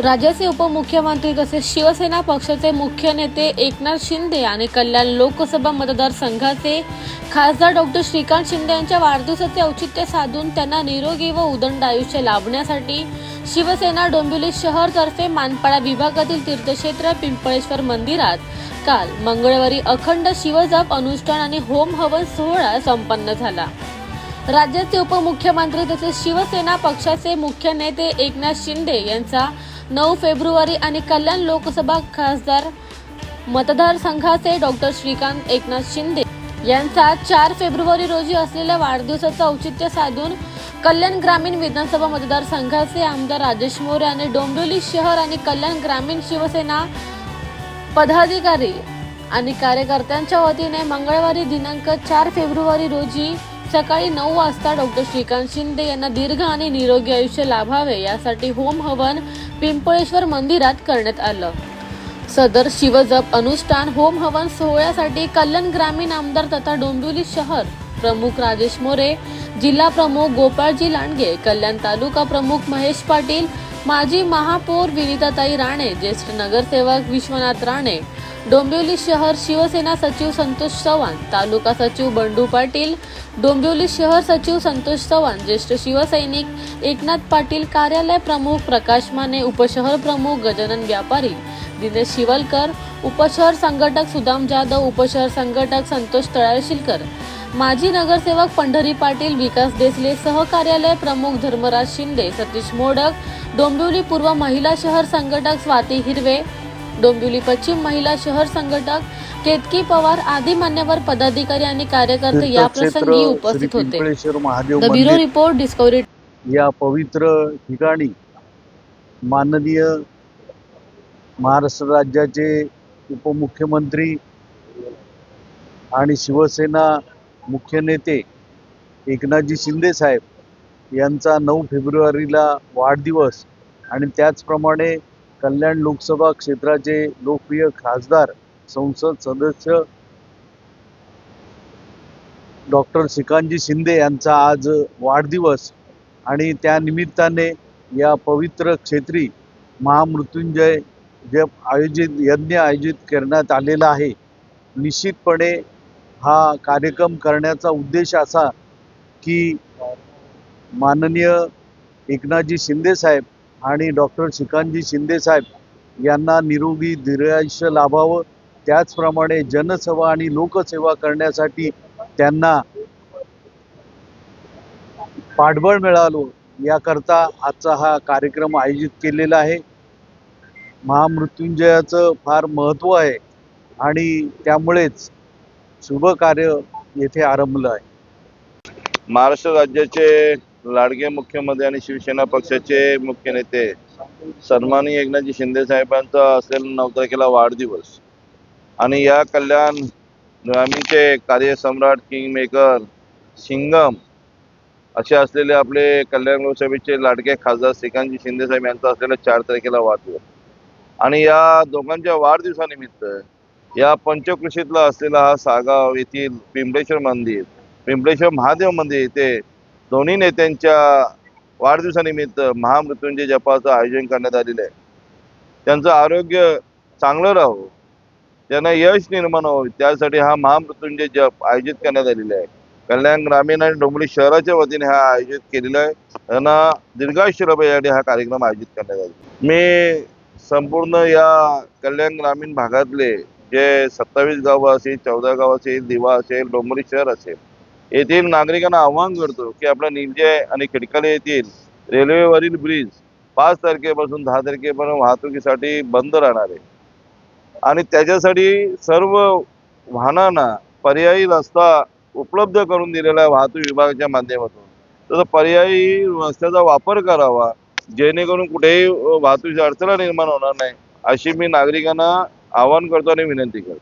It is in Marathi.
राज्याचे उपमुख्यमंत्री तसेच शिवसेना पक्षाचे मुख्य नेते एकनाथ शिंदे आणि कल्याण लोकसभा मतदारसंघाचे खासदार डॉक्टर श्रीकांत शिंदे यांच्या वाढदिवसाचे औचित्य साधून त्यांना निरोगी व उदंड आयुष्य लाभण्यासाठी शिवसेना डोंबिवली शहरतर्फे मानपाडा विभागातील तीर्थक्षेत्र पिंपळेश्वर मंदिरात काल मंगळवारी अखंड शिवजप अनुष्ठान आणि होम हवन सोहळा संपन्न झाला. राज्याचे उपमुख्यमंत्री तसेच शिवसेना पक्षाचे मुख्य नेते एकनाथ शिंदे यांचा नऊ फेब्रुवारी आणि कल्याण लोकसभा खासदार मतदारसंघाचे डॉक्टर श्रीकांत एकनाथ शिंदे यांचा चार फेब्रुवारी रोजी असलेल्या वाढदिवसाचं औचित्य साधून कल्याण ग्रामीण विधानसभा मतदारसंघाचे आमदार राजेश मोरे आणि डोंबिवली शहर आणि कल्याण ग्रामीण शिवसेना पदाधिकारी आणि कार्यकर्त्यांच्या वतीने मंगळवारी दिनांक चार फेब्रुवारी रोजी सकाळी नऊ वाजता डॉक्टर श्रीकांत शिंदे यांना दीर्घ आणि निरोगी आयुष्य लाभावे यासाठी होम हवन पिंपळेश्वर मंदिरात करण्यात आलं. सदर शिवजप अनुष्ठान होम हवन सोहळ्यासाठी कल्याण ग्रामीण आमदार तथा डोंबिवली शहर प्रमुख राजेश मोरे जिल्हा प्रमुख गोपाळजी लांडगे कल्याण तालुका प्रमुख महेश पाटील माजी महापौर विनिताताई राणे ज्येष्ठ नगरसेवक विश्वनाथ राणे डोंबिवली शहर शिवसेना सचिव संतोष चव्हाण तालुका सचिव बंडू पाटील डोंबिवली शहर सचिव संतोष चव्हाण ज्येष्ठ शिवसैनिक एकनाथ पाटील कार्यालय प्रमुख प्रकाश माने उपशहर प्रमुख गजानन व्यापारी दिनेश शिवलकर उपशहर संघटक सुदाम जाधव उपशहर संघटक संतोष तळाशिलकर माजी नगरसेवक पंढरी पाटील विकास देसले सहकार्यालय प्रमुख धर्मराज शिंदे सतीश मोडक डोंबिवली पूर्व महिला शहर संघटक स्वाती हिरवे डोंबिवली पश्चिम महिला शहर संघटक केतकी पवार आदी मान्यवर पदाधिकारी आणि कार्यकर्ते या प्रसंगी उपस्थित होते. ब्युरो रिपोर्ट डिस्कवरी या पवित्र ठिकाणी माननीय महाराष्ट्र राज्याचे उपमुख्यमंत्री आणि शिवसेना मुख्य नेते एकनाथजी शिंदे साहेब यांचा नऊ फेब्रुवारीला वाढदिवस आणि त्याचप्रमाणे कल्याण लोकसभा क्षेत्राचे लोकप्रिय खासदार संसद सदस्य डॉक्टर श्रीकांतजी शिंदे यांचा आज वाढदिवस आणि त्या निमित्ताने या पवित्र क्षेत्री महामृत्युंजय जप आयोजित यज्ञ आयोजित करण्यात आलेला आहे. निश्चितपणे हा कार्यक्रम करण्याचा उद्देश असा की माननीय एकनाथजी शिंदे साहेब आणि डॉक्टर श्रीकांतजी शिंदे साहेब यांना निरोगी दीर्घायुष्य लाभावं. त्याचप्रमाणे जनसेवा आणि लोकसेवा करण्यासाठी त्यांना पाठबळ मिळालो याकरता आजचा हा कार्यक्रम आयोजित केलेला आहे. महामृत्युंजयाचं फार महत्त्व आहे आणि त्यामुळेच शुभ कार्य येथे आरंभलं आहे. महाराष्ट्र राज्याचे लाडगे मुख्यमंत्री आणि शिवसेना पक्षाचे मुख्य नेते सन्मानी एकनाथजी शिंदे साहेबांचा असेल नऊ तारखेला वाढदिवस. आणि या कल्याण ग्रामीणचे कार्यसम्राट किंग मेकर सिंगम असे असलेले आपले कल्याण लोकसभेचे लाडके खासदार श्रीकांतजी शिंदे साहेब यांचा असलेला चार तारखेला वाढदिवस. आणि या दोघांच्या वाढदिवसानिमित्त या पंचकृषीतला असलेला हा सागाव येथील पिंपळेश्वर मंदिर पिंपळेश्वर महादेव मंदिर येथे दोन्ही नेत्यांच्या वाढदिवसानिमित्त महामृत्युंजय जपाचं आयोजन करण्यात आलेलं आहे. त्यांचं आरोग्य चांगलं राहो त्यांना यश निर्माण व्हावं. त्यासाठी हा महामृत्युंजय जप आयोजित करण्यात आलेला आहे. कल्याण ग्रामीण आणि डोंबिवली शहराच्या वतीने हा आयोजित केलेला आहे. त्यांना दीर्घायुष्य हा कार्यक्रम आयोजित करण्यात आला मी संपूर्ण या कल्याण ग्रामीण भागातले जे सत्तावीस गावं असेल चौदा गाव असेल दिवा असेल डोंबरी शहर असेल येथील नागरिकांना आवाहन करतो की आपल्या निमजे आणि खिडकाले येथील रेल्वेवरील ब्रिज पाच तारखेपासून दहा तारखेपर्यंत वाहतुकीसाठी बंद राहणार आहे. आणि त्याच्यासाठी सर्व वाहनांना पर्यायी रस्ता उपलब्ध करून दिलेला आहे वाहतूक विभागाच्या माध्यमातून. तसं पर्यायी रस्त्याचा वापर करावा जेणेकरून कुठेही वाहतुकीची अडचण निर्माण होणार नाही अशी मी नागरिकांना आवाहन करतो आणि विनंती करतो.